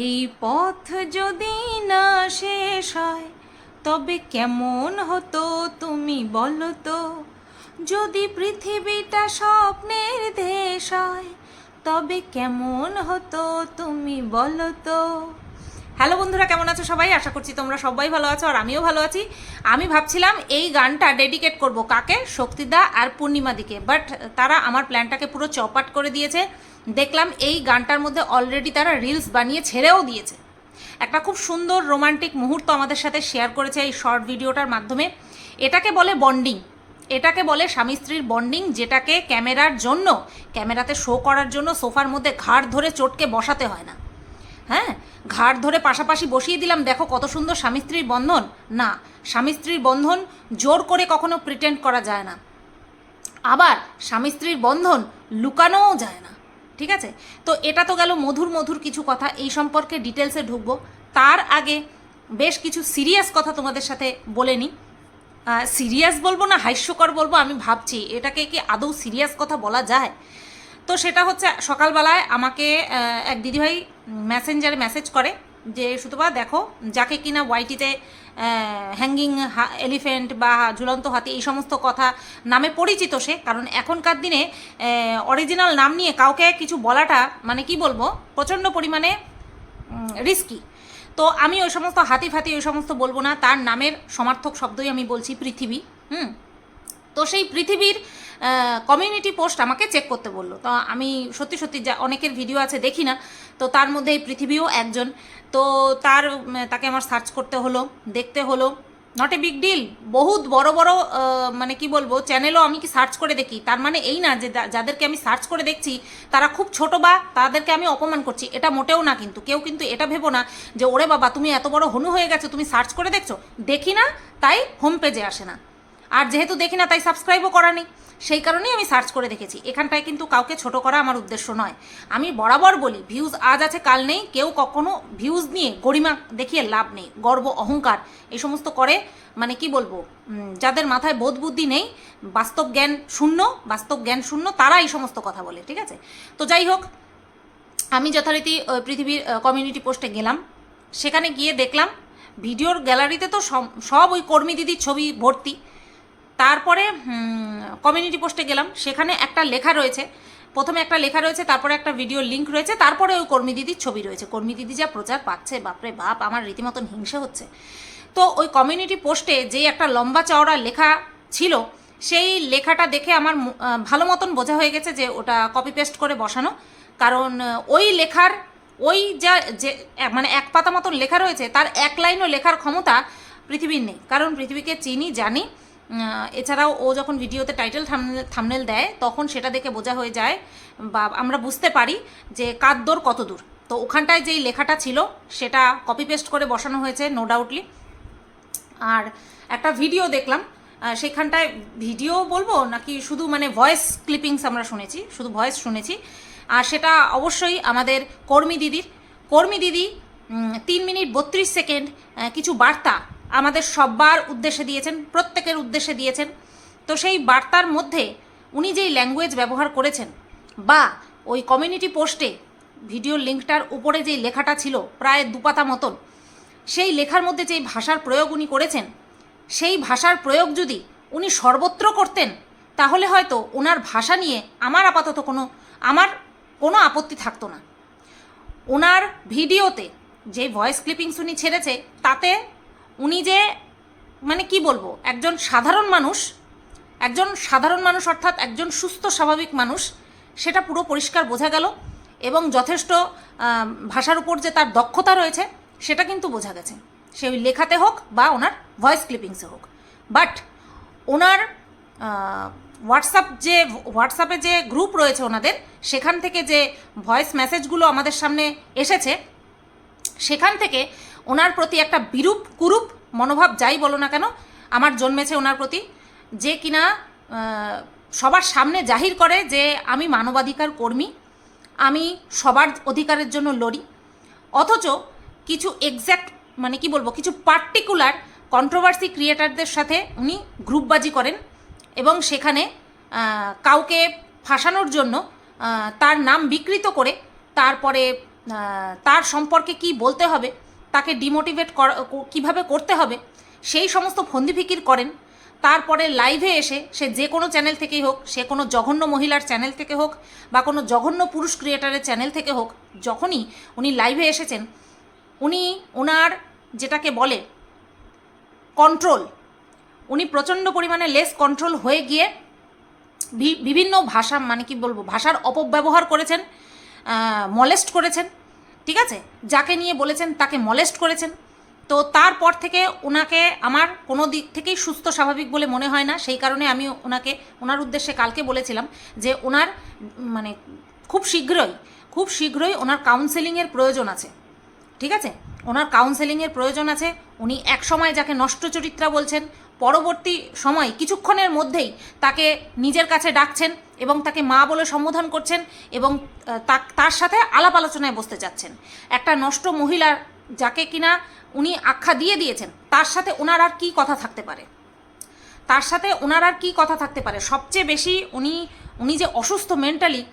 এই পথ যদি না শেষ হয়, তবে কেমন হতো তুমি বলো তো? যদি পৃথিবীটা স্বপ্নের দেশ হয়, তবে কেমন হতো তুমি বলো তো? হ্যালো বন্ধুরা, কেমন আছো সবাই? আশা করছি তোমরা সবাই ভালো আছো আর আমিও ভালো আছি। আমি ভাবছিলাম এই গানটা ডেডিকেট করব কাকে? শক্তিদা আর পূর্ণিমাদিকে বাট তারা আমার প্ল্যানটাকে পুরো চপাট করে দিয়েছে। দেখলাম এই গানটার মধ্যে অলরেডি তারা রিলস বানিয়ে ছেড়েও দিয়েছে। একটা খুব সুন্দর রোমান্টিক মুহূর্ত আমাদের সাথে শেয়ার করেছে এই শর্ট ভিডিওটার মাধ্যমে। এটাকে বলে বন্ডিং এটাকে বলে স্বামী স্ত্রীর বন্ডিং যেটাকে ক্যামেরার জন্য, ক্যামেরাতে শো করার জন্য সোফার মধ্যে ঘাড় ধরে চটকে বসাতে হয় না। হ্যাঁ? ঘাড় ধরে পাশাপাশি বসিয়ে দিলাম, দেখো কত সুন্দর স্বামী স্ত্রীর বন্ধন। না, স্বামী স্ত্রীর বন্ধন জোর করে কখনো প্রিটেন্ড করা যায় না। আবার স্বামী স্ত্রীর বন্ধন লুকানোও যায় না। ঠিক আছে? তো এটা তো গেল মধুর মধুর কিছু কথা, এই সম্পর্কে ডিটেলসে ঢুকবো। তার আগে বেশ কিছু সিরিয়াস কথা তোমাদের সাথে বলে নিই। সিরিয়াস বলব না, হাস্যকর বলব, আমি ভাবছি। এটাকে কি আদৌ সিরিয়াস কথা বলা যায়? তো সেটা হচ্ছে, সকালবেলায় আমাকে এক দিদিভাই মেসেঞ্জারে মেসেজ করে যে, সুতপা, দেখো, যাকে কিনা ওয়াইটিতে হ্যাঙ্গিং এলিফেন্ট বা ঝুলন্ত হাতি, এই সমস্ত কথা নামে পরিচিত সে। কারণ এখনকার দিনে অরিজিনাল নাম নিয়ে কাউকে কিছু বলাটা মানে কি বলব, প্রচণ্ড পরিমাণে রিস্কি তো আমি ওই সমস্ত হাতি ফাতি, ওই সমস্ত বলব না। তার নামের সমার্থক শব্দই আমি বলছি পৃথিবী, হুম? তো সেই পৃথিবীর কমিউনিটি পোস্ট আমাকে চেক করতে বলল। তো আমি সত্যি সত্যি যা, অনেকের ভিডিও আছে, দেখি না। তো তার মধ্যে এই পৃথিবীও একজন। তো তার তাকে আমার সার্চ করতে হলো, দেখতে হলো। নট এ বিগ ডিল বহুত বড় বড় মানে কি বলব চ্যানেলও আমি কি সার্চ করে দেখি। তার মানে এই না যে যাদেরকে আমি সার্চ করে দেখছি, তারা খুব ছোট বা তাদেরকে আমি অপমান করছি, এটা মোটেও না কিন্তু। কেউ কিন্তু এটা ভেবো না যে, ওরে বাবা, তুমি এত বড় হনু হয়ে গেছো, তুমি সার্চ করে দেখছ? দেখি না, তাই হোম পেজে আসে না। আর যেহেতু দেখি না, তাই সাবস্ক্রাইবও করা নেই। সেই কারণেই আমি সার্চ করে দেখেছি। এখানটায় কিন্তু কাউকে ছোট করা আমার উদ্দেশ্য নয়। আমি বরাবর বলি ভিউজ আজ আছে, কাল নেই। কেউ কখনো ভিউজ নিয়ে গরিমা দেখিয়ে লাভ নেই, গর্ব, অহংকার, এই সমস্ত করে মানে কি বলব যাদের মাথায় বোধ বুদ্ধি নেই, বাস্তব জ্ঞান শূন্য, বাস্তব জ্ঞান শূন্য, তারা এই সমস্ত কথা বলে, ঠিক আছে? তো যাই হোক, আমি যথারীতি পৃথিবীর কমিউনিটি পোস্টে গেলাম। সেখানে গিয়ে দেখলাম, ভিডিওর গ্যালারিতে তো সব ওই কর্মী দিদির ছবি ভর্তি। তারপরে কমিউনিটি পোস্টে গেলাম। সেখানে একটা লেখা রয়েছে। প্রথমে একটা লেখা রয়েছে, তারপরে একটা ভিডিও লিঙ্ক রয়েছে, তারপরে ওই কর্মী দিদির ছবি রয়েছে। কর্মী দিদি যা প্রচার পাচ্ছে, বাপরে বাপ, আমার রীতিমতন হিংসে হচ্ছে। তো ওই কমিউনিটি পোস্টে যে একটা লম্বা চওড়া লেখা ছিল, সেই লেখাটা দেখে আমার ভালো মতন বোঝা হয়ে গেছে যে ওটা কপি পেস্ট করে বসানো। কারণ ওই লেখার, ওই যা, যে মানে এক পাতা মতন লেখা রয়েছে, তার এক লাইনও লেখার ক্ষমতা পৃথিবীর নেই। কারণ পৃথিবীকে চিনি, জানি এছাড়াও ও যখন ভিডিওতে টাইটেল থামনেল দেয়, তখন সেটা দেখে বোঝা হয়ে যায় বা আমরা বুঝতে পারি যে কার দূর কত দূর। তো ওখানটায় যেই লেখাটা ছিল, সেটা কপি পেস্ট করে বসানো হয়েছে নো ডাউটলি আর একটা ভিডিও দেখলাম সেখানটায় ভিডিও বলব নাকি শুধু মানে ভয়েস ক্লিপিংস আমরা শুনেছি, শুধু ভয়েস শুনেছি। আর সেটা অবশ্যই আমাদের কর্মী দিদির, কর্মী দিদি তিন মিনিট বত্রিশ সেকেন্ড কিছু বার্তা আমাদের সব্বার উদ্দেশ্যে দিয়েছেন, প্রত্যেকের উদ্দেশ্যে দিয়েছেন। তো সেই বার্তার মধ্যে উনি যেই ল্যাঙ্গুয়েজ ব্যবহার করেছেন বা ওই কমিউনিটি পোস্টে ভিডিও লিঙ্কটার উপরে যেই লেখাটা ছিল প্রায় দুপাতা মতন, সেই লেখার মধ্যে যেই ভাষার প্রয়োগ উনি করেছেন, সেই ভাষার প্রয়োগ যদি উনি সর্বত্র করতেন, তাহলে হয়তো ওনার ভাষা নিয়ে আমার আপাতত কোনো, আমার কোনো আপত্তি থাকতো না। ওনার ভিডিওতে যে ভয়েস ক্লিপিংস উনি ছেড়েছে, তাতে উনি যে মানে কি বলব, একজন সাধারণ মানুষ, একজন সাধারণ মানুষ অর্থাৎ একজন সুস্থ স্বাভাবিক মানুষ, সেটা পুরো পরিষ্কার বোঝা গেল এবং যথেষ্ট ভাষার উপর যে তার দক্ষতা রয়েছে, সেটা কিন্তু বোঝা গেছে। সে ওই লেখাতে হোক বা ওনার ভয়েস ক্লিপিংসে হোক। বাট ওনার হোয়াটসঅ্যাপ যে হোয়াটসঅ্যাপে যে গ্রুপ রয়েছে ওনাদের, সেখান থেকে যে ভয়েস মেসেজগুলো আমাদের সামনে এসেছে, সেখান থেকে ওনার প্রতি একটা বিরূপ কুরূপ মনোভাব যাই বলো না কেন, আমার জন্মেছে ওনার প্রতি, যে কিনা সবার সামনে জাহির করে যে আমি মানবাধিকার কর্মী, আমি সবার অধিকারের জন্য লড়ি, অথচ কিছু এক্স্যাক্ট মানে কি বলব, কিছু পার্টিকুলার কন্ট্রোভার্সি ক্রিয়েটারদের সাথে উনি গ্রুপবাজি করেন এবং সেখানে কাউকে ফাঁসানোর জন্য তার নাম বিকৃত করে তারপরে তার সম্পর্কে কি বলতে হবে তাকে ডিমোটিভেট কীভাবে করতে হবে, সেই সমস্ত ফন্দি ফিকির করেন। তারপরে লাইভে এসে সে যে কোনো চ্যানেল থেকেই হোক, সে কোনো জঘন্য মহিলার চ্যানেল থেকে হোক, বা কোনো জঘন্য পুরুষ ক্রিয়েটারের চ্যানেল থেকে হোক, যখনই উনি লাইভে এসেছেন, উনি ওনার যেটাকে বলে কন্ট্রোল উনি প্রচণ্ড পরিমাণে লেস কন্ট্রোল হয়ে গিয়ে বিভিন্ন ভাষা মানে কি বলব, ভাষার অপব্যবহার করেছেন মলেস্ট করেছেন। ঠিক আছে? যাকে নিয়ে বলেছেন তাকে মলেস্ট করেছেন। তো তারপর থেকে ওনাকে আমার কোনো দিক থেকেই সুস্থ স্বাভাবিক বলে মনে হয় না। সেই কারণে আমি ওনাকে ওনার উদ্দেশ্যে কালকে বলেছিলাম যে ওনার মানে খুব শীঘ্রই খুব শীঘ্রই ওনার কাউন্সেলিংয়ের প্রয়োজন আছে। ঠিক আছে? ওনার কাউন্সেলিংয়ের প্রয়োজন আছে। উনি এক সময় যাকে নষ্ট চরিত্রা বলছেন, পরবর্তী সময়, কিছুক্ষণের মধ্যেই তাকে নিজের কাছে ডাকছেন। এবং তাকে মা বলে সম্বোধন করছেন এবং তার সাথে আলাপ আলোচনায় বসতে চাচ্ছেন একটা নষ্ট মহিলার যাকে কিনা উনি আখ্যা দিয়ে দিয়েছেন, তার সাথে ওনার আর কী কথা থাকতে পারে? তার সাথে ওনার আর কী কথা থাকতে পারে? সবচেয়ে বেশি উনি উনি যে অসুস্থ মেন্টালি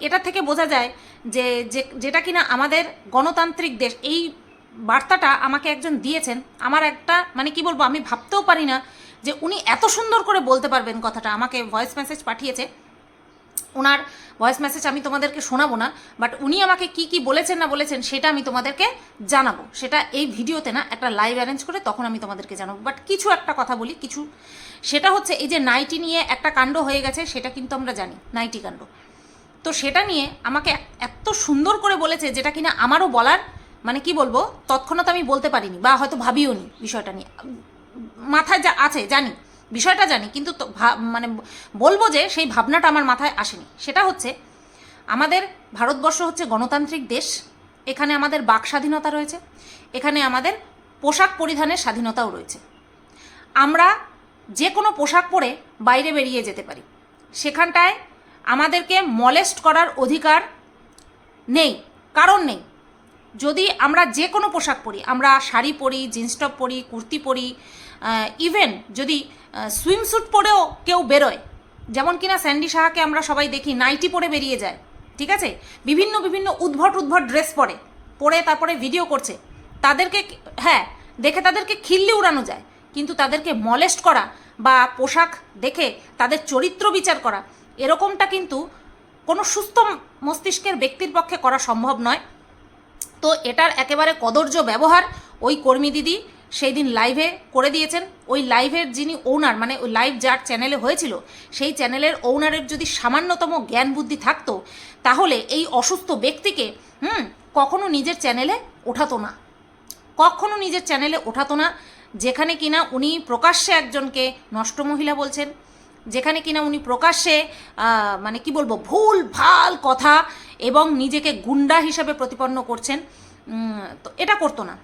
এটা থেকে বোঝা যায় যে- যেটা কিনা আমাদের গণতান্ত্রিক দেশ, এই বার্তাটা আমাকে একজন দিয়েছেন। আমার একটা মানে কি বলব, আমি ভাবতেও পারি না যে উনি এত সুন্দর করে বলতে পারবেন কথাটা, আমাকে ভয়েস মেসেজ পাঠিয়েছে। ওনার ভয়েস মেসেজ আমি তোমাদেরকে শোনাবো না বাট উনি আমাকে কি কি বলেছেন না বলেছেন সেটা আমি তোমাদেরকে জানাব। সেটা এই ভিডিওতে না একটা লাইভ অ্যারেঞ্জ করে তখন আমি তোমাদেরকে জানাব। বাট কিছু একটা কথা বলি, কিছু, সেটা হচ্ছে এই যে নাইটি নিয়ে একটা কাণ্ড হয়ে গেছে, সেটা কিন্তু আমরা জানি, নাইটি কাণ্ড। তো সেটা নিয়ে আমাকে এত সুন্দর করে বলেছে যেটা কিনা আমারও বলার মানে কি বলব, তৎক্ষণাৎ আমি বলতে পারিনি বা হয়তো ভাবিও নি বিষয়টা নিয়ে। মাথায় যা আছে, জানি, বিষয়টা জানি, কিন্তু মানে বলব যে সেই ভাবনাটা আমার মাথায় আসেনি। সেটা হচ্ছে, আমাদের ভারতবর্ষ হচ্ছে গণতান্ত্রিক দেশ, এখানে আমাদের বাক স্বাধীনতা রয়েছে, এখানে আমাদের পোশাক পরিধানের স্বাধীনতাও রয়েছে। আমরা যে কোনো পোশাক পরে বাইরে বেরিয়ে যেতে পারি। সেখানটায় আমাদেরকে মলেস্ট করার অধিকার নেই, কারণ নেই। যদি আমরা যে কোনো পোশাক পরি, আমরা শাড়ি পরি জিন্স টপ পরি, কুর্তি পরি ইভেন যদি সুইমস্যুট পরেও কেউ বেরোয়, যেমন কিনা স্যান্ডি সাহাকে আমরা সবাই দেখি নাইটি পরে বেরিয়ে যায়, ঠিক আছে? বিভিন্ন বিভিন্ন উদ্ভট উদ্ভট ড্রেস পরে পরে তারপরে ভিডিও করছে, তাদেরকে হ্যাঁ দেখে তাদেরকে খিল্লি উড়ানো যায়, কিন্তু তাদেরকে মলেস্ট করা বা পোশাক দেখে তাদের চরিত্র বিচার করা, এরকমটা কিন্তু কোনো সুস্থ মস্তিষ্কের ব্যক্তির পক্ষে করা সম্ভব নয়। তো এটার একেবারে কদর্য ব্যবহার ওই কর্মী দিদি সেই দিন লাইভে করে দিয়েছেন। ওই লাইভের যিনি ওনার মানে ওই লাইভ যার চ্যানেলে হয়েছিল, সেই চ্যানেলের ওনারের যদি সামান্যতম জ্ঞান বুদ্ধি থাকতো, তাহলে এই অসুস্থ ব্যক্তিকে, হুম, কখনো নিজের চ্যানেলে ওঠাতো না। কখনো নিজের চ্যানেলে ওঠাতো না, যেখানে কিনা উনি প্রকাশ্যে একজনকে নষ্ট মহিলা বলছেন যেখানে কিনা উনি প্রকাশ্যে মানে কি বলব, ভুল, ভালো কথা এবং নিজেকে গুন্ডা হিসাবে প্রতিপন্ন করছেন তো এটা করতো না।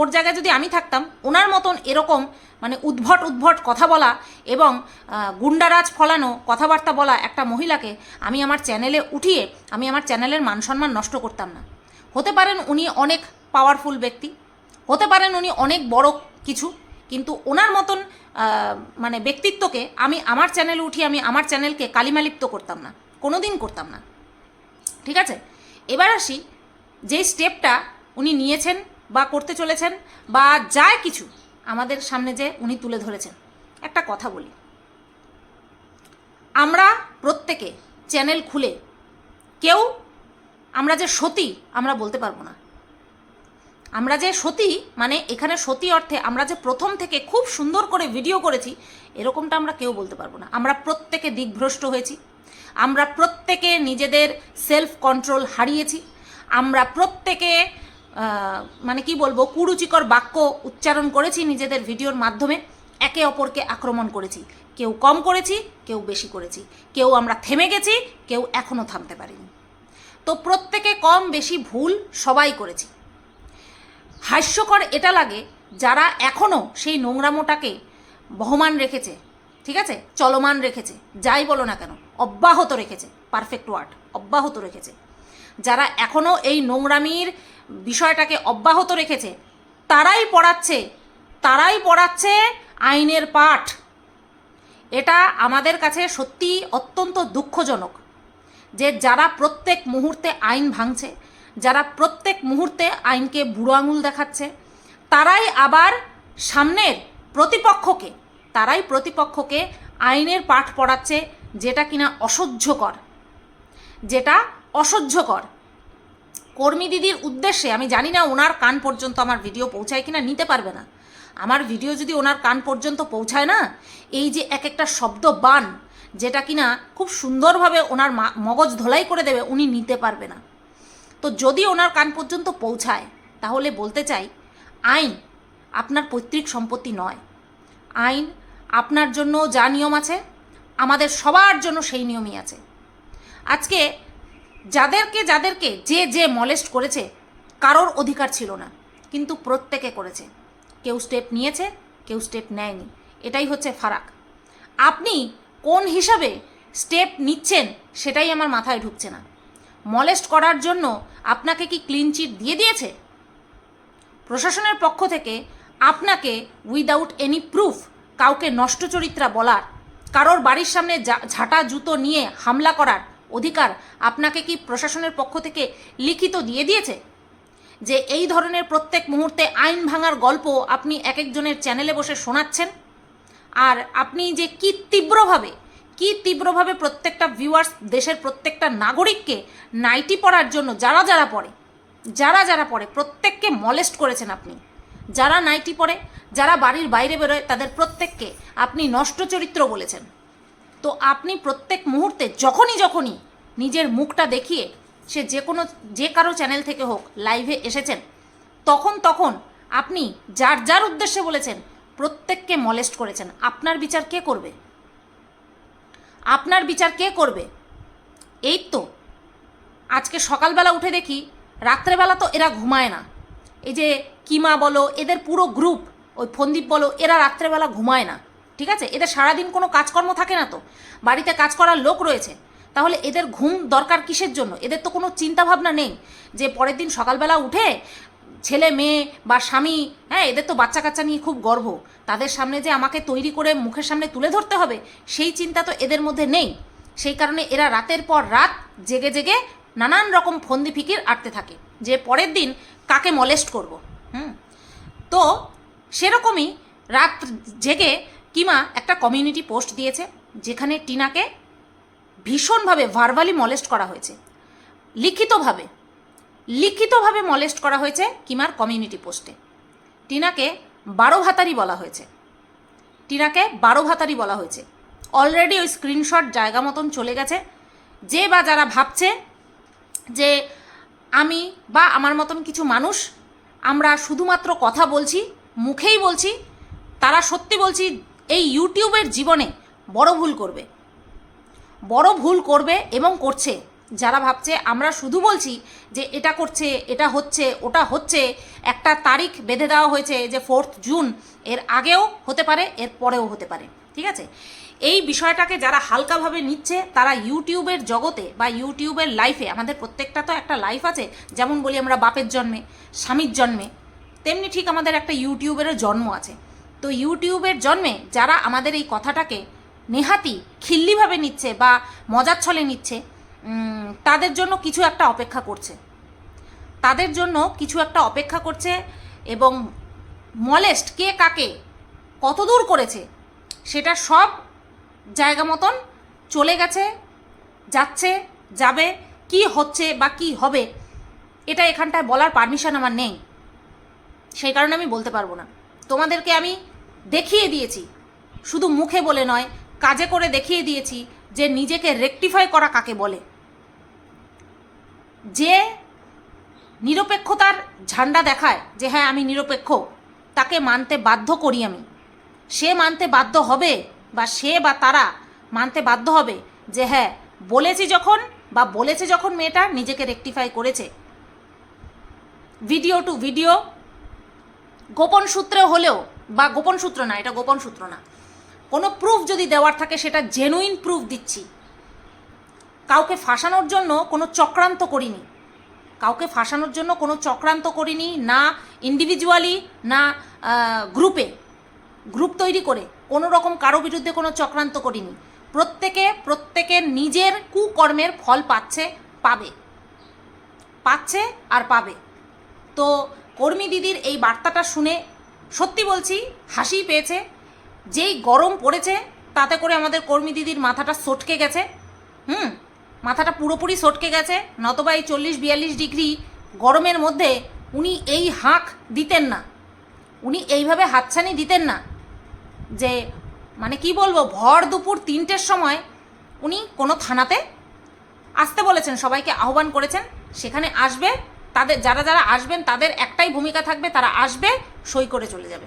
ওর জায়গায় যদি আমি থাকতাম, ওনার মতন এরকম মানে উদ্ভট উদ্ভট কথা বলা এবং গুন্ডারাজ ফলানো, কথাবার্তা বলা একটা মহিলাকে আমি আমার চ্যানেলে উঠিয়ে, আমি আমার চ্যানেলের মান সম্মান নষ্ট করতাম না। হতে পারেন উনি অনেক পাওয়ারফুল ব্যক্তি, হতে পারেন উনি অনেক বড় কিছু কিন্তু ওনার মতন মানে ব্যক্তিত্বকে আমি আমার চ্যানেলে উঠিয়ে আমি আমার চ্যানেলকে কালিমালিপ্ত করতাম না কোনো দিন করতাম না। ঠিক আছে? এবার আসি যেই স্টেপটা উনি নিয়েছেন বা করতে চলেছেন বা যায় কিছু আমাদের সামনে যে উনি তুলে ধরেছেন। একটা কথা বলি। আমরা প্রত্যেকে চ্যানেল খুলে কেউ, আমরা যে সতী, আমরা বলতে পারব না। আমরা যে সতী মানে এখানে সতী অর্থে আমরা যে প্রথম থেকে খুব সুন্দর করে ভিডিও করেছি, এরকমটা আমরা কেউ বলতে পারব না। আমরা প্রত্যেকে দিকভ্রষ্ট হয়েছি। আমরা প্রত্যেকে নিজেদের সেলফ কন্ট্রোল হারিয়েছি। আমরা প্রত্যেকে মানে কি বলব, কুরুচিকর বাক্য উচ্চারণ করেছি নিজেদের ভিডিওর মাধ্যমে। একে অপরকে আক্রমণ করেছি। কেউ কম করেছি, কেউ বেশি করেছি। কেউ আমরা থেমে গেছি, কেউ এখনও থামতে পারিনি। তো প্রত্যেকে কম বেশি ভুল সবাই করেছি। হাস্যকর এটা লাগে যারা এখনও সেই নোংরামোটাকে বহমান রেখেছে, ঠিক আছে? চলমান রেখেছে, যাই বলো না কেন, অব্যাহত রেখেছে পারফেক্ট ওয়ার্ড অব্যাহত রেখেছে। যারা এখনও এই নোংরামির বিষয়টাকে অব্যাহত রেখেছে, তারাই পড়াচ্ছে তারাই পড়াচ্ছে আইনের পাঠ। এটা আমাদের কাছে সত্যি অত্যন্ত দুঃখজনক যে যারা প্রত্যেক মুহূর্তে আইন ভাঙছে যারা প্রত্যেক মুহূর্তে আইনকে বুড়ো আঙুল দেখাচ্ছে, তারাই আবার সামনের প্রতিপক্ষকে, তারাই প্রতিপক্ষকে আইনের পাঠ পড়াচ্ছে যেটা কিনা অসহ্যকর, যেটা অসহ্যকর। কর্মী দিদির উদ্দেশ্যে, আমি জানি না ওনার কান পর্যন্ত আমার ভিডিও পৌঁছায় কিনা, নিতে পারবে না। আমার ভিডিও যদি ওনার কান পর্যন্ত পৌঁছায় না, এই যে এক একটা শব্দ বান, যেটা কিনা খুব সুন্দরভাবে ওনার মগজ ধোলাই করে দেবে, উনি নিতে পারবে না। তো যদি ওনার কান পর্যন্ত পৌঁছায়, তাহলে বলতে চাই, আইন আপনার পৈতৃক সম্পত্তি নয়। আইন আপনার জন্য যা নিয়ম আছে, আমাদের সবার জন্য সেই নিয়মই আছে। আজকে যাদেরকে যাদেরকে যে যে মলেস্ট করেছে, কারোর অধিকার ছিল না, কিন্তু প্রত্যেকে করেছে। কেউ স্টেপ নিয়েছে, কেউ স্টেপ নেয়নি। এটাই হচ্ছে ফারাক। আপনি কোন হিসাবে স্টেপ নিচ্ছেন, সেটাই আমার মাথায় ঢুকছে না। মলেস্ট করার জন্য আপনাকে কি ক্লিন চিট দিয়ে দিয়েছে? প্রশাসনের পক্ষ থেকে আপনাকে উইদাউট এনি প্রুফ কাউকে নষ্ট চরিত্রা বলার, কারোর বাড়ির সামনে ঝাঁটা জুতো নিয়ে হামলা করার অধিকার আপনাকে কি প্রশাসনের পক্ষ থেকে লিখিত দিয়ে দিয়েছে? যে এই ধরনের প্রত্যেক মুহূর্তে আইন ভাঙার গল্প আপনি এক একজনের চ্যানেলে বসে শোনাচ্ছেন? আর আপনি যে কি তীব্রভাবে কি তীব্রভাবে প্রত্যেকটা ভিউয়ার্স দেশের প্রত্যেকটা নাগরিককে নাইটি পড়ার জন্য যারা যারা পড়ে যারা যারা পড়ে প্রত্যেককে মলেস্ট করেছেন আপনি। যারা নাইটি পড়ে যারা বাড়ির বাইরে বেরোয়, তাদের প্রত্যেককে আপনি নষ্ট চরিত্র বলেছেন। তো আপনি প্রত্যেক মুহূর্তে যখনই যখনই নিজের মুখটা দেখিয়ে সে যে কোনো, যে কারও চ্যানেল থেকে হোক লাইভে এসেছেন, তখন তখন আপনি যার যার উদ্দেশ্যে বলেছেন, প্রত্যেককে মলেস্ট করেছেন। আপনার বিচার কে করবে? আপনার বিচার কে করবে? এই তো, আজকে সকালবেলা উঠে দেখি, রাত্রেবেলা তো এরা ঘুমায় না। এই যে কিমা বলো, এদের পুরো গ্রুপ ওই ফন্দীপ বলো, এরা রাত্রেবেলা ঘুমায় না। ঠিক আছে? এদের সারাদিন কোনো কাজকর্ম থাকে না তো? বাড়িতে কাজ করার লোক রয়েছে। তাহলে এদের ঘুম দরকার কিসের জন্য? এদের তো কোনো চিন্তাভাবনা নেই যে পরের দিন সকালবেলা উঠে ছেলে, মেয়ে বা স্বামী হ্যাঁ এদের তো বাচ্চা কাচ্চা নিয়ে খুব গর্ব। তাদের সামনে যে আমাকে তৈরি করে মুখের সামনে তুলে ধরতে হবে, সেই চিন্তা তো এদের মধ্যে নেই। সেই কারণে এরা রাতের পর রাত জেগে জেগে নানান রকম ফন্দি ফিকির আটতে থাকে, যে পরের দিন কাকে মলেস্ট করব, হুম? তো সেরকমই রাত জেগে কিমা একটা কমিউনিটি পোস্ট দিয়েছে, যেখানে টিনাকে ভীষণভাবে ভার্বালি মলেস্ট করা হয়েছে, লিখিতভাবে। লিখিতভাবে মলেস্ট করা হয়েছে কিমার কমিউনিটি পোস্টে টিনাকে বারো ভাতারি বলা হয়েছে। টিনাকে বারো ভাতারি বলা হয়েছে। অলরেডি ওই স্ক্রিনশট জায়গা মতন চলে গেছে। যে বা যারা ভাবছে যে আমি বা আমার মতন কিছু মানুষ, আমরা শুধুমাত্র কথা বলছি, মুখেই বলছি, তারা সত্যি বলছি, এই ইউটিউবের জীবনে বড় ভুল করবে। বড় ভুল করবে এবং করছে। যারা ভাবছে, আমরা শুধু বলছি যে এটা করছে, এটা হচ্ছে, ওটা হচ্ছে, একটা তারিখ বেঁধে দেওয়া হয়েছে যে ফোর্থ জুন এর আগেও হতে পারে, এর পরেও হতে পারে, ঠিক আছে? এই বিষয়টাকে যারা হালকাভাবে নিচ্ছে, তারা ইউটিউবের জগতে বা ইউটিউবের লাইফে আমাদের প্রত্যেকটা তো একটা লাইফ আছে, যেমন বলি আমরা বাপের জন্মে, স্বামীর জন্মে, তেমনি ঠিক আমাদের একটা ইউটিউবেরও জন্ম আছে। তো ইউটিউবের জন্মে যারা আমাদের এই কথাটাকে নেহাতি খিল্লিভাবে নিচ্ছে বা মজার ছলে নিচ্ছে তাদের জন্য কিছু একটা অপেক্ষা করছে। তাদের জন্য কিছু একটা অপেক্ষা করছে এবং মলেস্ট কে কাকে কত দূর করেছে সেটা সব জায়গা মতন চলে গেছে, যাচ্ছে, যাবে, কি হচ্ছে বা কি হবে এটা এখানটায় বলার পারমিশন আমার নেই। সেই কারণে আমি বলতে পারব না। তোমাদেরকে আমি দেখিয়ে দিয়েছি, শুধু মুখে বলে নয়, কাজে করে দেখিয়ে দিয়েছি যে নিজেকে রেকটিফাই করা কাকে বলে। যে নিরপেক্ষতার ঝান্ডা দেখায় যে হ্যাঁ আমি নিরপেক্ষ, তাকে মানতে বাধ্য করি আমি। সে মানতে বাধ্য হবে বা সে বা তারা মানতে বাধ্য হবে যে হ্যাঁ বলেছি যখন বা বলেছে যখন মেয়েটা নিজেকে রেকটিফাই করেছে। ভিডিও টু ভিডিও গোপন সূত্রে হলেও বা গোপন সূত্র না, এটা গোপন সূত্র না। কোনো প্রুফ যদি দেওয়ার থাকে, সেটা জেনুইন প্রুফ দিচ্ছি। কাউকে ফাঁসানোর জন্য কোনো চক্রান্ত করিনি। কাউকে ফাঁসানোর জন্য কোনো চক্রান্ত করিনি না ইন্ডিভিজুয়ালি না গ্রুপে গ্রুপ তৈরি করে কোনো রকম কারও বিরুদ্ধে কোনো চক্রান্ত করিনি। প্রত্যেকে প্রত্যেকের নিজের কুকর্মের ফল পাচ্ছে, পাবে। পাচ্ছে আর পাবে। তো কর্মী দিদির এই বার্তাটা শুনে সত্যি বলছি হাসি পেয়েছে। যেই গরম পড়েছে, তাতে করে আমাদের কর্মী দিদির মাথাটা সটকে গেছে। হুম? মাথাটা পুরোপুরি সটকে গেছে, নতবা এই চল্লিশ বিয়াল্লিশ ডিগ্রি গরমের মধ্যে উনি এই হাঁক দিতেন না। উনি এইভাবে হাতছানি দিতেন না যে মানে কি বলব, ভর দুপুর তিনটের সময় উনি কোনো থানাতে আসতে বলেছেন, সবাইকে আহ্বান করেছেন, সেখানে আসবে, তাদের, যারা যারা আসবেন তাদের একটাই ভূমিকা থাকবে, তারা আসবে, সই করে চলে যাবে।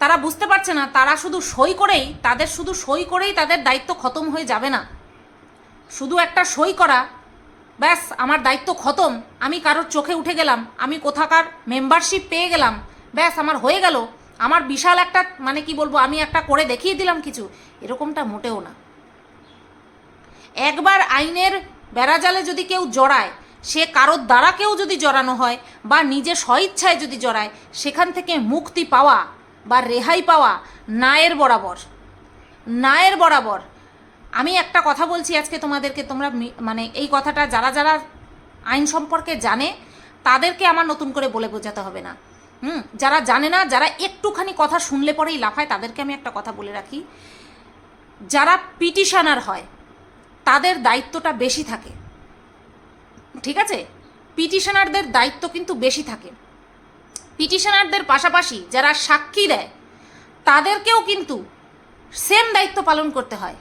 তারা বুঝতে পারছে না, তারা শুধু সই করেই, তাদের শুধু সই করেই তাদের দায়িত্ব খতম হয়ে যাবে না। শুধু একটা সই করা। ব্যাস, আমার দায়িত্ব খতম। আমি কারোর চোখে উঠে গেলাম। আমি কোথাকার মেম্বারশিপ পেয়ে গেলাম। ব্যাস, আমার হয়ে গেল। আমার বিশাল একটা মানে কি বলব, আমি একটা করে দেখিয়ে দিলাম কিছু। এরকমটা মোটেও না। একবার আইনের বেড়াজালে যদি কেউ জড়ায়, সে কারোর দ্বারা কেউ যদি জড়ানো হয় বা নিজে স্বইচ্ছায় যদি জড়ায়, সেখান থেকে মুক্তি পাওয়া বা রেহাই পাওয়া নায়ের বরাবর। নায়ের বরাবর। আমি একটা কথা বলছি আজকে তোমাদেরকে, তোমরা মানে এই কথাটা যারা যারা আইন সম্পর্কে জানে, তাদেরকে আমার নতুন করে বলে বোঝাতে হবে না। হুম, যারা জানে না, যারা একটুখানি কথা শুনলে পরেই লাফায়, তাদেরকে আমি একটা কথা বলে রাখি। যারা পিটিশনার হয়, তাদের দায়িত্বটা বেশি থাকে। ঠিক আছে? পিটিশনারদের দায়িত্ব কিন্তু বেশি থাকে। পিটিশনারদের পাশাপাশি যারা সাক্ষী দেয়, তাদেরকেও কিন্তু সেম দায়িত্ব পালন করতে হয়।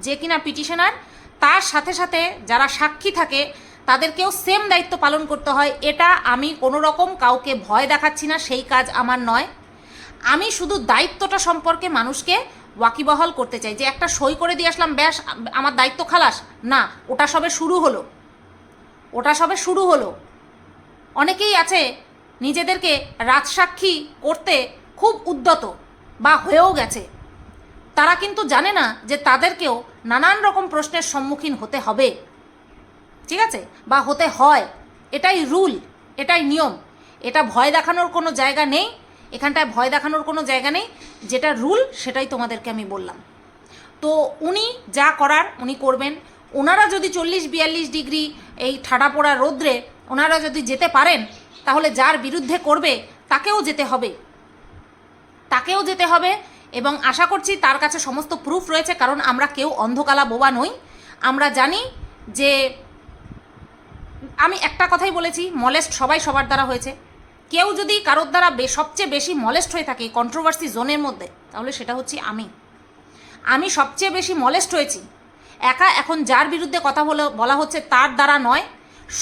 যে কিনা পিটিশনার, তার সাথে সাথে যারা সাক্ষী থাকে, তাদেরকেও সেম দায়িত্ব পালন করতে হয়। এটা আমি কোনো রকম কাউকে ভয় দেখাচ্ছি না, সেই কাজ আমার নয়। আমি শুধু দায়িত্বটা সম্পর্কে মানুষকে ওয়াকিবহাল করতে চাই যে একটা সই করে দিয়ে আসলাম, ব্যাস, আমার দায়িত্ব খালাস। না, ওটা সবে শুরু হলো। ওটা সবে শুরু হলো। অনেকেই আছে নিজেদেরকে রাজসাক্ষী করতে খুব উদ্যত বা হয়েও গেছে। তারা কিন্তু জানে না যে তাদেরকেও নানান রকম প্রশ্নের সম্মুখীন হতে হবে। ঠিক আছে? বা হতে হয়। এটাই রুল, এটাই নিয়ম। এটা ভয় দেখানোর কোনো জায়গা নেই। এখানটায় ভয় দেখানোর কোনো জায়গা নেই। যেটা রুল, সেটাই তোমাদেরকে আমি বললাম। তো উনি যা করার, উনি করবেন। ওনারা যদি চল্লিশ, বিয়াল্লিশ ডিগ্রি এই ঠাডা পোড়া রৌদ্রে ওনারা যদি যেতে পারেন, তাহলে যার বিরুদ্ধে করবে, তাকেও যেতে হবে। তাকেও যেতে হবে। এবং আশা করছি তার কাছে সমস্ত প্রুফ রয়েছে, কারণ আমরা কেউ অন্ধকালা বোবা নই। আমরা জানি যে আমি একটা কথাই বলেছি মলেস্ট সবাই সবার দ্বারা হয়েছে। কেউ যদি কারোর দ্বারা সবচেয়ে বেশি মলেস্ট হয়ে থাকে কন্ট্রোভার্সি জোনের মধ্যে, তাহলে সেটা হচ্ছে আমি। আমি সবচেয়ে বেশি মলেস্ট হয়েছি। একা এখন যার বিরুদ্ধে কথা বলে বলা হচ্ছে তার দ্বারা নয়,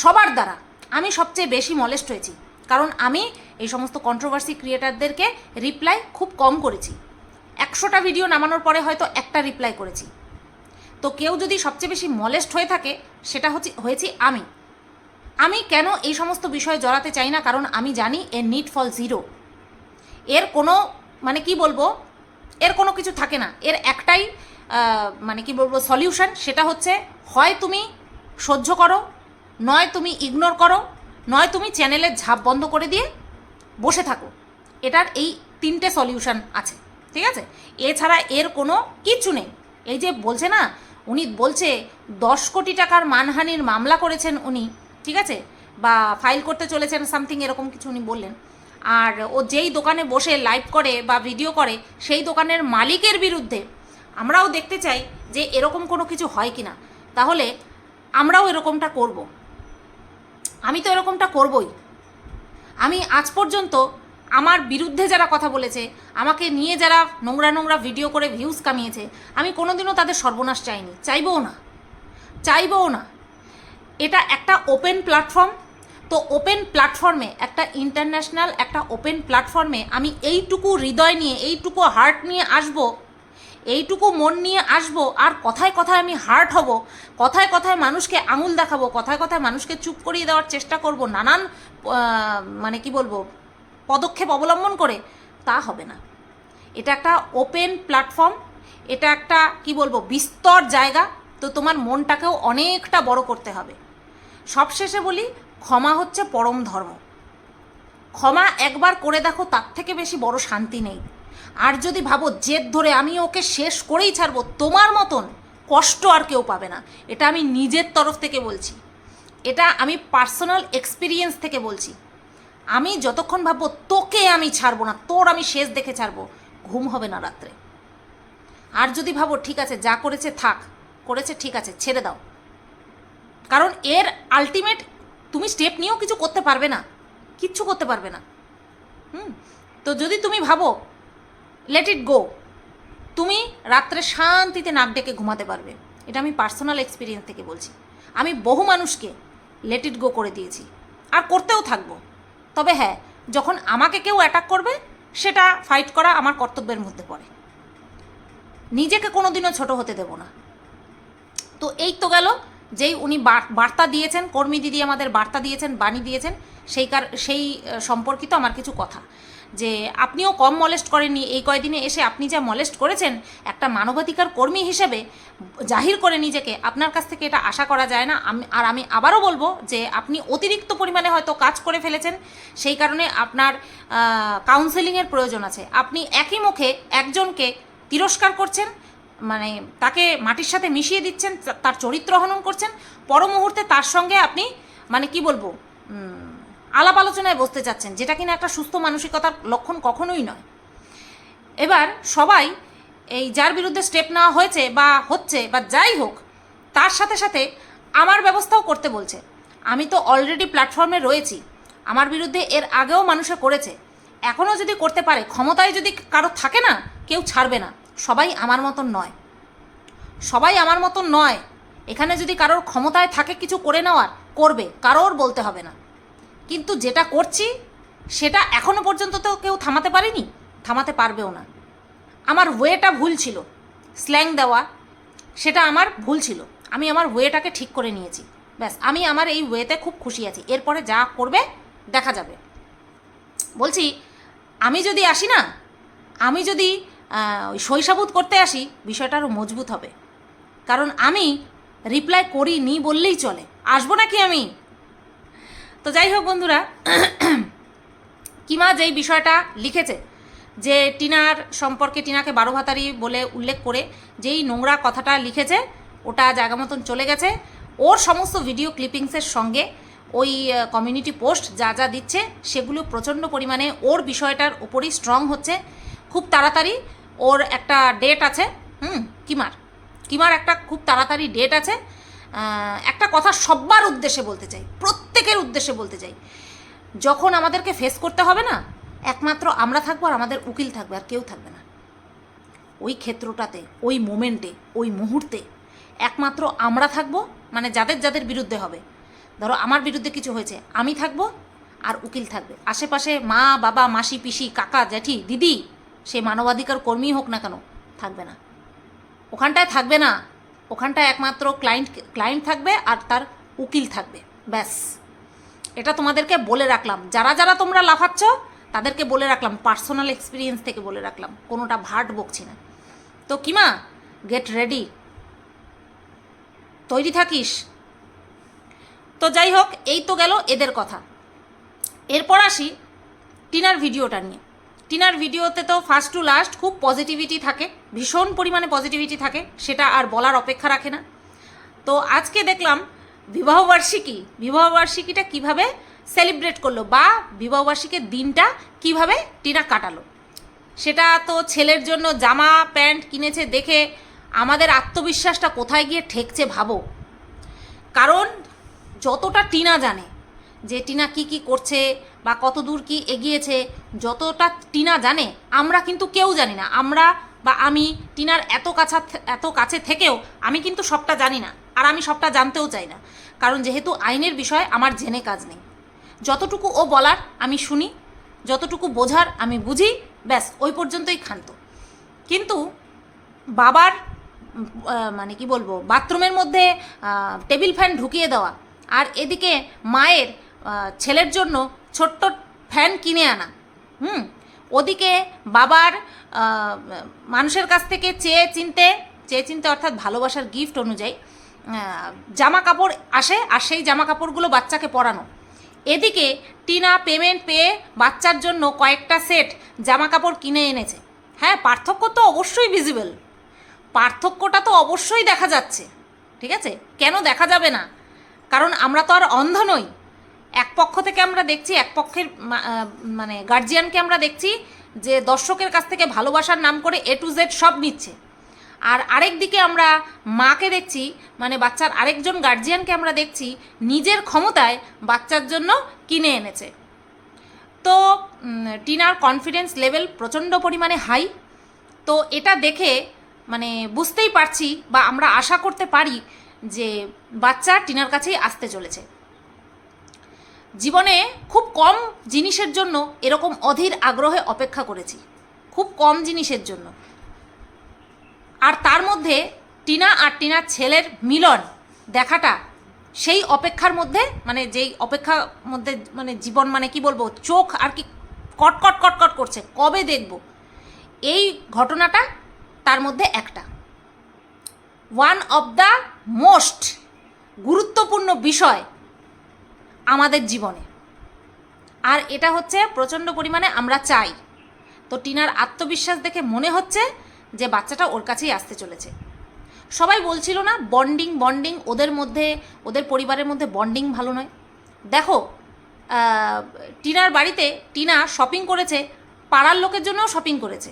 সবার দ্বারা আমি সবচেয়ে বেশি মলেস্ট হয়েছি। কারণ আমি এই সমস্ত কন্ট্রোভার্সি ক্রিয়েটারদেরকে রিপ্লাই খুব কম করেছি। একশোটা ভিডিও নামানোর পরে হয়তো একটা রিপ্লাই করেছি। তো কেউ যদি সবচেয়ে বেশি মলেস্ট হয়ে থাকে, সেটা হচ্ছে, হয়েছি আমি। আমি কেন এই সমস্ত বিষয়ে জড়াতে চাই না? কারণ আমি জানি এর নিট ফল জিরো এর কোনো মানে কি বলব? এর কোনো কিছু থাকে না। এর একটাই মানে কি বলব সলিউশন সেটা হচ্ছে, হয় তুমি সহ্য করো, নয় তুমি ইগনোর করো, নয় তুমি চ্যানেলের ঝাপ বন্ধ করে দিয়ে বসে থাকো। এটার এই তিনটে সলিউশন আছে। ঠিক আছে? এছাড়া এর কোনো কিচ্ছু নেই। এই যে বলছে না, উনি বলছে দশ কোটি টাকার মানহানির মামলা করেছেন উনি, ঠিক আছে? বা ফাইল করতে চলেছেন সামথিং এরকম কিছু উনি বললেন। আর ও যেই দোকানে বসে লাইভ করে বা ভিডিও করে, সেই দোকানের মালিকের বিরুদ্ধে আমরাও দেখতে চাই যে এরকম কোনো কিছু হয় কি না তাহলে আমরাও এরকমটা করব। আমি তো এরকমটা করবই। আমি আজ পর্যন্ত আমার বিরুদ্ধে যারা কথা বলেছে, আমাকে নিয়ে যারা নোংরা নোংরা ভিডিও করে ভিউজ কামিয়েছে, আমি কোনোদিনও তাদের সর্বনাশ চাইনি। চাইবও না। চাইবও না। এটা একটা ওপেন প্ল্যাটফর্ম তো ওপেন প্ল্যাটফর্মে একটা ইন্টারন্যাশনাল একটা ওপেন প্ল্যাটফর্মে আমি এইটুকু হৃদয় নিয়ে, এইটুকু হার্ট নিয়ে আসব, এইটুকু মন নিয়ে আসব, আর কথায় কথায় আমি হার্ট হব, কথায় কথায় মানুষকে আঙুল দেখাবো, কথায় কথায় মানুষকে চুপ করিয়ে দেওয়ার চেষ্টা করব, নানান মানে কি বলব পদক্ষেপ অবলম্বন করে, তা হবে না। এটা একটা ওপেন প্ল্যাটফর্ম এটা একটা, কি বলব, বিস্তর জায়গা, তো তোমার মনটাকেও অনেকটা বড় করতে হবে। সবশেষে বলি, ক্ষমা হচ্ছে পরম ধর্ম। ক্ষমা একবার করে দেখো, তার থেকে বেশি বড় শান্তি নেই। আর যদি ভাবো, জেদ ধরে আমি ওকে শেষ করেই ছাড়বো, তোমার মতন কষ্ট আর কেউ পাবে না। এটা আমি নিজের তরফ থেকে বলছি। এটা আমি পার্সোনাল এক্সপিরিয়েন্স থেকে বলছি। আমি যতক্ষণ ভাববো তোকে আমি ছাড়বো না, তোর আমি শেষ দেখে ছাড়বো, ঘুম হবে না রাত্রে। আর যদি ভাবো ঠিক আছে, যা করেছে থাক, করেছে ঠিক আছে, ছেড়ে দাও। কারণ এর আলটিমেট তুমি স্টেপ নিয়েও কিছু করতে পারবে না, কিচ্ছু করতে পারবে না। হুম? তো যদি তুমি ভাবো লেট ইট গো তুমি রাত্রে শান্তিতে নাক ডেকে ঘুমাতে পারবে। এটা আমি পার্সোনাল এক্সপিরিয়েন্স থেকে বলছি। আমি বহু মানুষকে লেট ইট গো করে দিয়েছি। আর করতেও থাকব। তবে হ্যাঁ যখন আমাকে কেউ অ্যাটাক করবে, সেটা ফাইট করা আমার কর্তব্যের মধ্যে পড়ে। নিজেকে কোনোদিনও ছোট হতে দেব না। তো এই তো গেল, যেই উনি বার- বার্তা দিয়েছেন, কর্মী দিদি আমাদের বার্তা দিয়েছেন, বাণী দিয়েছেন, সেই কার, সেই সম্পর্কিত আমার কিছু কথা। যে আপনিও কম মলেস্ট করেননি। এই কয়দিনে এসে আপনি যা মলেস্ট করেছেন, একটা মানবাধিকার কর্মী হিসেবে জাহির করে নিজেকে, আপনার কাছ থেকে এটা আশা করা যায় না। আমি, আর আমি আবারও বলব যে আপনি অতিরিক্ত পরিমাণে হয়তো কাজ করে ফেলেছেন, সেই কারণে আপনার কাউন্সেলিংয়ের প্রয়োজন আছে। আপনি একই মুখে একজনকে তিরস্কার করছেন মানে তাকে মাটির সাথে মিশিয়ে দিচ্ছেন, তার চরিত্র হনন করছেন পর মুহূর্তে তার সঙ্গে আপনি মানে কি বলব আলাপ আলোচনায় বসতে চাচ্ছেন, যেটা কিনা একটা সুস্থ মানসিকতার লক্ষণ কখনোই নয়। এবার সবাই এই যার বিরুদ্ধে স্টেপ নেওয়া হয়েছে বা হচ্ছে বা যাই হোক, তার সাথে সাথে আমার ব্যবস্থাও করতে বলছে। আমি তো অলরেডি প্ল্যাটফর্মে রয়েছি। আমার বিরুদ্ধে এর আগেও মানুষে করেছে। এখনও যদি করতে পারে, ক্ষমতায় যদি কারও থাকে না, কেউ ছাড়বে না। সবাই আমার মতন নয়। সবাই আমার মতন নয়। এখানে যদি কারোর ক্ষমতায় থাকে কিছু করে নেওয়ার, করবে। কারোর বলতে হবে না। কিন্তু যেটা করছি, সেটা এখনও পর্যন্ত তো কেউ থামাতে পারেনি, থামাতে পারবেও না। আমার ওয়েটা ভুল ছিল, স্ল্যাং দেওয়া, সেটা আমার ভুল ছিল। আমি আমার ওয়েটাকে ঠিক করে নিয়েছি। ব্যাস, আমি আমার এই ওয়েতে খুব খুশি আছি। এরপরে যা করবে, দেখা যাবে। বলছি, আমি যদি আসি না, আমি যদি ওই শৈশাবুত করতে আসি, বিষয়টা আরও মজবুত হবে। কারণ আমি রিপ্লাই করিনি বললেই চলে। আসব নাকি আমি? তো যাই হোক বন্ধুরা, কিমা যেই বিষয়টা লিখেছে, যে টিনার সম্পর্কে টিনাকে বারো ভাতারি বলে উল্লেখ করে যেই নোংরা কথাটা লিখেছে, ওটা জায়গা মতন চলে গেছে। ওর সমস্ত ভিডিও ক্লিপিংসের সঙ্গে ওই কমিউনিটি পোস্ট যা যা দিচ্ছে, সেগুলো প্রচণ্ড পরিমাণে ওর বিষয়টার উপরই স্ট্রং হচ্ছে। খুব তাড়াতাড়ি ওর একটা ডেট আছে, হুম, কিমার। কিমার একটা খুব তাড়াতাড়ি ডেট আছে একটা কথা সব্বার উদ্দেশ্যে বলতে চাই, প্রত্যেকের উদ্দেশ্যে বলতে চাই। যখন আমাদেরকে ফেস করতে হবে না, একমাত্র আমরা থাকব আর আমাদের উকিল থাকবে আর কেউ থাকবে না। ওই ক্ষেত্রটাতে, ওই মোমেন্টে, ওই মুহূর্তে একমাত্র আমরা থাকব মানে যাদের যাদের বিরুদ্ধে হবে। ধরো আমার বিরুদ্ধে কিছু হয়েছে, আমি থাকব আর উকিল থাকবে। আশেপাশে মা, বাবা, মাসি, পিসি, কাকা, জ্যাঠি, দিদি, সে মানবাধিকার কর্মী হোক না কেন, থাকবে না। ওখানটায় থাকবে না। ওখানটায় একমাত্র ক্লায়েন্ট ক্লায়েন্ট থাকবে আর তার উকিল থাকবে, ব্যাস। এটা তোমাদেরকে বলে রাখলাম। যারা যারা তোমরা লাফাচ্ছ, তাদেরকে বলে রাখলাম পার্সোনাল এক্সপিরিয়েন্স থেকে বলে রাখলাম, কোনোটা ভাট বকছি না। তো কিমা গেট রেডি তৈরি থাকিস। তো যাই হোক, এই তো গেল এদের কথা। এরপর আসি টিনার ভিডিওটা নিয়ে। টিনার ভিডিওতে তো ফার্স্ট টু লাস্ট খুব পজিটিভিটি থাকে। ভীষণ পরিমাণে পজিটিভিটি থাকে, সেটা আর বলার অপেক্ষা রাখে না। তো আজকে দেখলাম বিবাহবার্ষিকী, বিবাহবার্ষিকীটা কীভাবে সেলিব্রেট করল বা বিবাহবার্ষিকীর দিনটা কীভাবে টিনা কাটালো। সেটা তো ছেলের জন্য জামা, প্যান্ট কিনেছে দেখে আমাদের আত্মবিশ্বাসটা কোথায় গিয়ে ঠেকছে ভাবো। কারণ যতটা টিনা জানে যে টিনা কি কি করছে বা কত দূর কি এগিয়েছে, যতটা টিনা জানে, আমরা কিন্তু কেউ জানি না। আমরা বা আমি টিনার এত কাছা এত কাছে থেকেও আমি কিন্তু সবটা জানি না, আর আমি সবটা জানতেও চাই না। কারণ যেহেতু আইনের বিষয় আমার জেনে কাজ নেই। যতটুকু ও বলার আমি শুনি, যতটুকু বোঝার আমি বুঝি, ব্যাস, ওই পর্যন্তই ক্ষান্ত। কিন্তু বাবার মানে কি বলব, বাথরুমের মধ্যে টেবিল ফ্যান ঢুকিয়ে দেওয়া, আর এদিকে মায়ের ছেলের জন্য ছোট্ট ফ্যান কিনে আনা, হুম? ওদিকে বাবার মানুষের কাছ থেকে চেয়ে চিনতে চেয়ে চিনতে অর্থাৎ ভালোবাসার গিফট অনুযায়ী জামা কাপড় আসে আর সেই জামা কাপড়গুলো বাচ্চাকে পরানো। এদিকে টিনা পেমেন্ট পেয়ে বাচ্চার জন্য কয়েকটা সেট জামা কাপড় কিনে এনেছে। হ্যাঁ পার্থক্য তো অবশ্যই ভিজিবল পার্থক্যটা তো অবশ্যই দেখা যাচ্ছে। ঠিক আছে? কেন দেখা যাবে না? কারণ আমরা তো আর অন্ধ নই। এক পক্ষ থেকে আমরা দেখছি, এক পক্ষের মানে গার্জিয়ানকে আমরা দেখছি যে দর্শকের কাছ থেকে ভালোবাসার নাম করে এ টু জেড সব নিচ্ছে। আর আরেক দিকে আমরা মাকে দেখছি মানে বাচ্চার আরেকজন গার্জিয়ানকে আমরা দেখছি নিজের ক্ষমতায় বাচ্চার জন্য কিনে এনেছে। তো টিনার কনফিডেন্স লেভেল প্রচণ্ড পরিমাণে হাই তো এটা দেখে মানে বুঝতেই পারছি বা আমরা আশা করতে পারি যে বাচ্চা টিনার কাছেই আসতে চলেছে। জীবনে খুব কম জিনিসের জন্য এরকম অধীর আগ্রহে অপেক্ষা করেছি। খুব কম জিনিসের জন্য। আর তার মধ্যে টিনা আর টিনার ছেলের মিলন দেখাটা সেই অপেক্ষার মধ্যে মানে যেই অপেক্ষার মধ্যে মানে জীবন মানে কি বলব, চোখ আর কি কটকট কটকট করছে, কবে দেখব? এই ঘটনাটা তার মধ্যে একটা। ওয়ান অফ দ্য মোস্ট গুরুত্বপূর্ণ বিষয় আমাদের জীবনে। আর এটা হচ্ছে প্রচণ্ড পরিমাণে আমরা চাই। তো টিনার আত্মবিশ্বাস দেখে মনে হচ্ছে যে বাচ্চাটা ওর কাছেই আসতে চলেছে। সবাই বলছিল না, বন্ডিং বন্ডিং, ওদের মধ্যে, ওদের পরিবারের মধ্যে বন্ডিং ভালো নয়। দেখো টিনার বাড়িতে টিনা শপিং করেছে, পাড়ার লোকের জন্যও শপিং করেছে।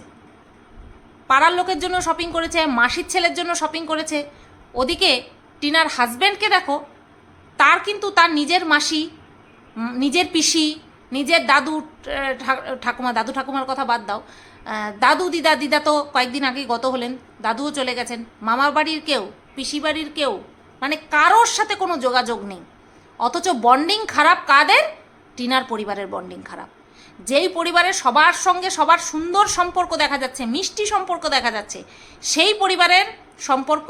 পাড়ার লোকের জন্য শপিং করেছে, মাসির ছেলের জন্য শপিং করেছে। ওদিকে টিনার হাজব্যান্ডকে দেখো তার কিন্তু তার নিজের মাসি নিজের পিসি, নিজের দাদু ঠাকুমা, দাদু ঠাকুমার কথা বাদ দাও। দাদু দিদা দিদা তো কয়েকদিন আগেই গত হলেন, দাদুও চলে গেছেন। মামার বাড়ির কেউ, পিসি বাড়ির কেউ মানে কারোর সাথে কোনো যোগাযোগ নেই। অথচ বন্ডিং খারাপ কাদের? টিনার পরিবারের বন্ডিং খারাপ। যেই পরিবারের সবার সঙ্গে সবার সুন্দর সম্পর্ক দেখা যাচ্ছে, মিষ্টি সম্পর্ক দেখা যাচ্ছে, সেই পরিবারের সম্পর্ক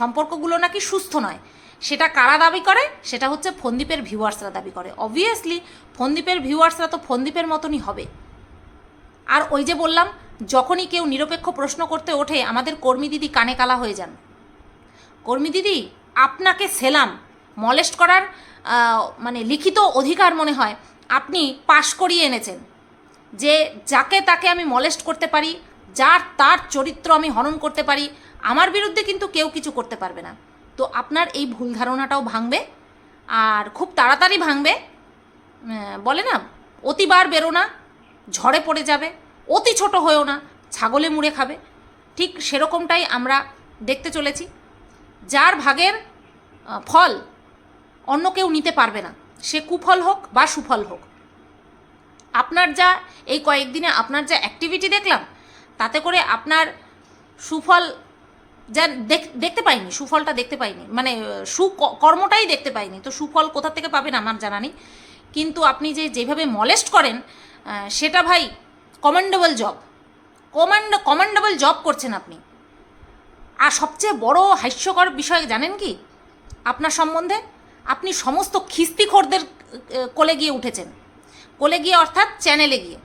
সম্পর্কগুলো নাকি সুস্থ নয়। সেটা কারা দাবি করে? সেটা হচ্ছে ফন্দীপের ভিউয়ার্সরা দাবি করে। অবভিয়াসলি ফন্দীপের ভিউয়ার্সরা তো ফন্দীপের মতনই হবে। আর ওই যে বললাম, যখনই কেউ নিরপেক্ষ প্রশ্ন করতে ওঠে, আমাদের কর্মী দিদি কানে কালা হয়ে যান। কর্মী দিদি, আপনাকে সেলাম, মলেস্ট করার মানে লিখিত অধিকার মনে হয়, আপনি পাশ করিয়ে এনেছেন। যে যাকে তাকে আমি মলেস্ট করতে পারি, যার তার চরিত্র আমি হনন করতে পারি, আমার বিরুদ্ধে কিন্তু কেউ কিছু করতে পারবে না। তো আপনার এই ভুল ধারণাটাও ভাঙবে আর খুব তাড়াতাড়ি ভাঙবে। বলে না, অতিবার বেরো না ঝড়ে পড়ে যাবে, অতি ছোট হয়েও না, ছাগলে মুড়ে খাবে। ঠিক সেরকমটাই আমরা দেখতে চলেছি। যার ভাগের ফল অন্য কেউ নিতে পারবে না। সে কুফল হোক বা সুফল হোক। আপনার যা, এই কয়েকদিনে আপনার যা অ্যাক্টিভিটি দেখলাম, তাতে করে আপনার সুফল যা দেখ- দেখতে পাইনি সুফলটা দেখতে পাইনি। মানে আহ, সুকর্মটাই দেখতে পাইনি। তো সুফল কোথা থেকে পাবেন আমার জানা নেই। কিন্তু আপনি যে যেভাবে মলেস্ট করেন সেটা ভাই commendable job command commendable job করছেন আপনি। আর সবচেয়ে বড় হাস্যকর বিষয় জানেন কি? আপনার সম্বন্ধে আপনি সমস্ত খিস্তিখোরদের কোলে গিয়ে উঠেছেন। কোলে গিয়ে অর্থাৎ চ্যানেলে গিয়ে।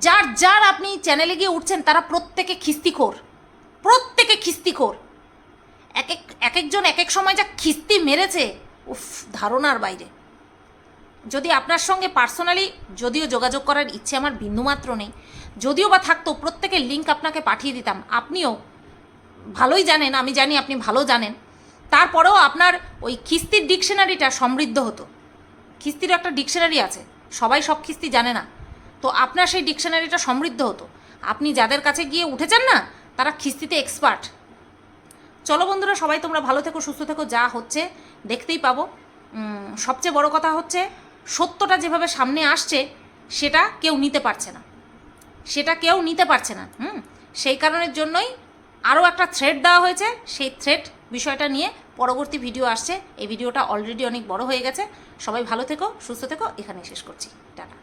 যার যার আপনি চ্যানেলে গিয়ে উঠছেন তারা প্রত্যেকে খিস্তিখোর। খিস্তিখোর। এক এক এক একজন এক এক সময় যা খিস্তি মেরেছে, উফ, ধারণার বাইরে। যদি আপনার সঙ্গে পার্সোনালি যদিও যোগাযোগ করার ইচ্ছে আমার বিন্দুমাত্র নেই, যদিও বা থাকতো প্রত্যেকের লিঙ্ক আপনাকে পাঠিয়ে দিতাম। আপনিও ভালোই জানেন, আমি জানি আপনি ভালো জানেন। তারপরেও আপনার ওই খিস্তির ডিকশনারিটা সমৃদ্ধ হতো। খিস্তির একটা ডিকশনারি আছে, সবাই সব খিস্তি জানে না। তো আপনার সেই ডিকশনারিটা সমৃদ্ধ হতো। আপনি যাদের কাছে গিয়ে উঠেছেন না তারা খিস্তিতে এক্সপার্ট চলো বন্ধুরা, সবাই তোমরা ভালো থেকো, সুস্থ থেকো, যা হচ্ছে দেখতেই পাবো। সবচেয়ে বড় কথা হচ্ছে, সত্যটা যেভাবে সামনে আসছে, সেটা কেউ নিতে পারছে না। সেটা কেউ নিতে পারছে না, হুম? সেই কারণের জন্যই আরও একটা থ্রেড দেওয়া হয়েছে। সেই থ্রেড বিষয়টা নিয়ে পরবর্তী ভিডিও আসছে। এই ভিডিওটা অলরেডি অনেক বড় হয়ে গেছে। সবাই ভালো থেকো, সুস্থ থেকো, এখানেই শেষ করছি। টাটা।